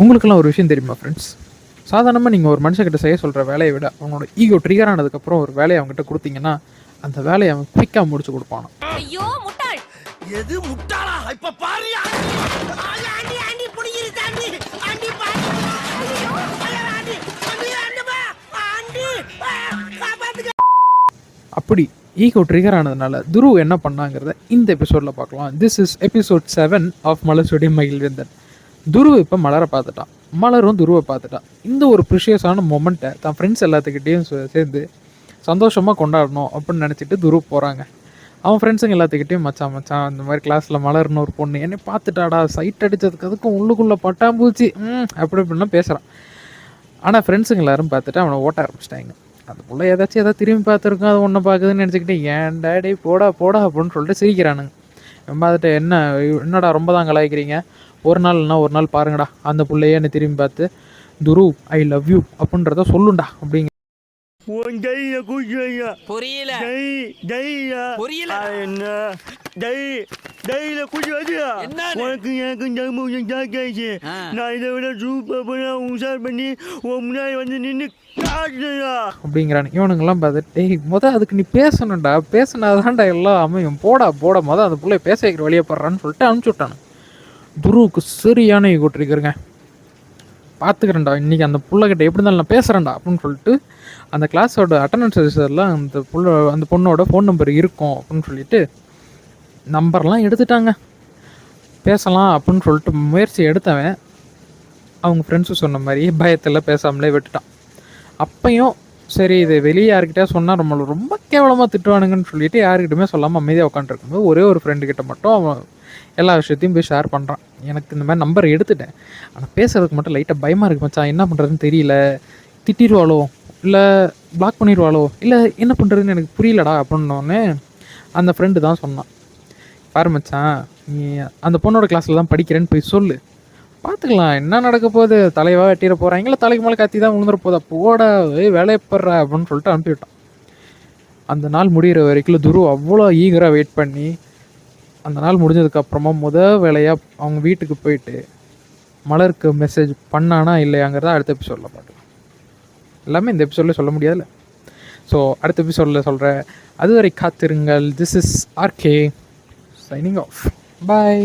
உங்களுக்கெல்லாம் ஒரு விஷயம் தெரியுமா ஃப்ரெண்ட்ஸ் சாதாரணமாக நீங்கள் ஒரு மனுஷக்கிட்ட செய்ய சொல்கிற வேலையை விட அவனோட ஈகோ ட்ரிகர் ஆனதுக்கப்புறம் ஒரு வேலையை அவங்ககிட்ட கொடுத்தீங்கன்னா அந்த வேலையை அவன் குயிக்காக முடிச்சு கொடுப்பான். ஐயோ முட்டாள்! எது முட்டாளா? இப்ப பாரு! ஆண்டி ஆண்டி புடிங்கிரு தாண்டி ஆண்டி பாரு! ஐயோ, ஐயோ, ஆண்டி ஆண்டி ஆண்டி பா ஆண்டி ஆ, காப்பாத்துங்க! அப்படி ஈகோ ட்ரிகர் ஆனதுனால துருவ் என்ன பண்ணாங்கிறத இந்த எபிசோடில் பார்க்கலாம். This is episode seven of Malarsudi Magizhvendhan Dhruva இப்போ மலரை பார்த்துட்டான். மலரும் துருவை பார்த்துட்டான். இந்த ஒரு ப்ரிஷியஸான மொமெண்ட்டை தான் ஃப்ரெண்ட்ஸ் எல்லாத்துக்கிட்டேயும் சே- சேர்ந்து சந்தோஷமாக கொண்டாடணும் அப்படின்னு நினச்சிட்டு துருவ் போகிறாங்க அவன் ஃப்ரெண்ட்ஸுங்க எல்லாத்துக்கிட்டையும் மச்சான் மச்சான் இந்த மாதிரி கிளாஸில் மலர்னு ஒரு பொண்ணு என்னை பார்த்துட்டாடா சைட் அடித்ததுக்கு அதுக்கும் உள்ளுக்குள்ளே பட்டாம்பூச்சி ம் அப்படி இப்படிலாம் பேசுகிறான் ஆனால் ஃப்ரெண்ட்ஸுங்க எல்லாரும் பார்த்துட்டு அவனை ஓட்ட ஆரம்பிச்சிட்டாங்க. அந்த பிள்ளை ஏதாச்சும் ஏதாவது திரும்பி பார்த்துருக்கோம் அது ஒன்று பார்க்குதுன்னு நினச்சிக்கிட்டு ஏன் டேடி போடா போடா அப்படின்னு சொல்லிட்டு சிரிக்கிறானுங்க. இவன் பார்த்துட்டு என்ன என்னடா ரொம்ப தான் கலாய்க்கிறீங்க? ஒரு நாள் இல்லைனா ஒரு நாள் பாருங்கடா அந்த புள்ளையே என்னை திரும்பி பார்த்து துரு ஐ லவ் யூ அப்படின்றத சொல்லுண்டா அப்படிங்க புரியல. புரியல. என்ன? டை டைல குஜி வச்சியா? உனக்கு எனக்கு ஜம்பூஜம் ஜாக்காச்சு. நான் இதை விட சூப்பர் பண்ண உஷார் பண்ணி உன் முன்னாடி வந்து நின்று காட்டுயா அப்படிங்கிறானு. இவனுங்கெல்லாம் பார்த்துட்டு டேய் மொதல் அதுக்கு நீ பேசணும்டா. பேசினாதான்டா எல்லாம் அமையும். போடா போடா. மொதல் அந்த புள்ளைய பேச வைக்கிற வழியை போடுறான்னு சொல்லிட்டு அனுப்பிச்சி விட்டானு துருவுக்கு சரியான ஈகோ ட்ரிகருங்க பார்த்துக்கிறேன்டா இன்றைக்கி அந்த புள்ளகிட்ட எப்படி இருந்தாலும் நான் பேசுகிறேன்டா அப்படின்னு சொல்லிட்டு அந்த கிளாஸோட அட்டண்டன்ஸ் ரெஜிஸ்டரில் அந்த புள்ள அந்த பொண்ணோட ஃபோன் நம்பர் இருக்கும் அப்படின்னு சொல்லிட்டு நம்பர்லாம் எடுத்துட்டாங்க. பேசலாம் அப்படின்னு சொல்லிட்டு முயற்சி எடுத்தவன் அவங்க ஃப்ரெண்ட்ஸும் சொன்ன மாதிரி பயத்தில் பேசாமலே விட்டுட்டான். அப்பையும் சரி இது வெளியே யார்கிட்டயா சொன்னால் நம்மளை ரொம்ப கேவலமாக திட்டுவானுங்கன்னு சொல்லிட்டு யாருக்கிட்டுமே சொல்லாமல் அமைதியாக உட்காந்துருக்கும்போது ஒரே ஒரு ஃப்ரெண்டுக்கிட்ட கிட்ட மட்டும் அவன் எல்லா விஷயத்தையும் போய் ஷேர் பண்ணுறான் எனக்கு இந்த மாதிரி நம்பர் எடுத்துட்டேன். ஆனால் பேசுறதுக்கு மட்டும் லைட்டாக பயமாக இருக்கு மச்சான். என்ன பண்ணுறதுன்னு தெரியல. திட்டிடுவாளோ இல்லை பிளாக் பண்ணிடுவாளோ இல்லை என்ன பண்ணுறதுன்னு எனக்கு புரியலடா அப்படின்னோடனே அந்த ஃப்ரெண்டு தான் சொன்னான். பாரு மச்சான் நீ அந்த பொண்ணோட கிளாஸில் தான் படிக்கிறேன்னு போய் சொல்லு. பார்த்துக்கலாம் என்ன நடக்க போகுது? தலைவாக வெட்டிட போகிறாங்க இல்லை தலைக்கு மேலே கத்தி தான் விழுந்துற போதா போடா வேலையை வேலையப்படுற அப்படின்னு சொல்லிட்டு அனுப்பிவிட்டான். அந்த நாள் முடிகிற வரைக்கும் துரு அவ்வளோ ஈகராக வெயிட் பண்ணி அந்த நாள் முடிஞ்சதுக்கப்புறமா முத வேலையாக அவங்க வீட்டுக்கு போயிட்டு மலருக்கு மெசேஜ் பண்ணானா இல்லையாங்கிறத அடுத்த எபிசோடில் பார்க்கலாம். எல்லாமே இந்த எபிசோடில் சொல்ல முடியாதுல்ல. ஸோ அடுத்த எபிசோடில் சொல்கிறேன் அதுவரை காத்திருங்கள். This is RK signing off bye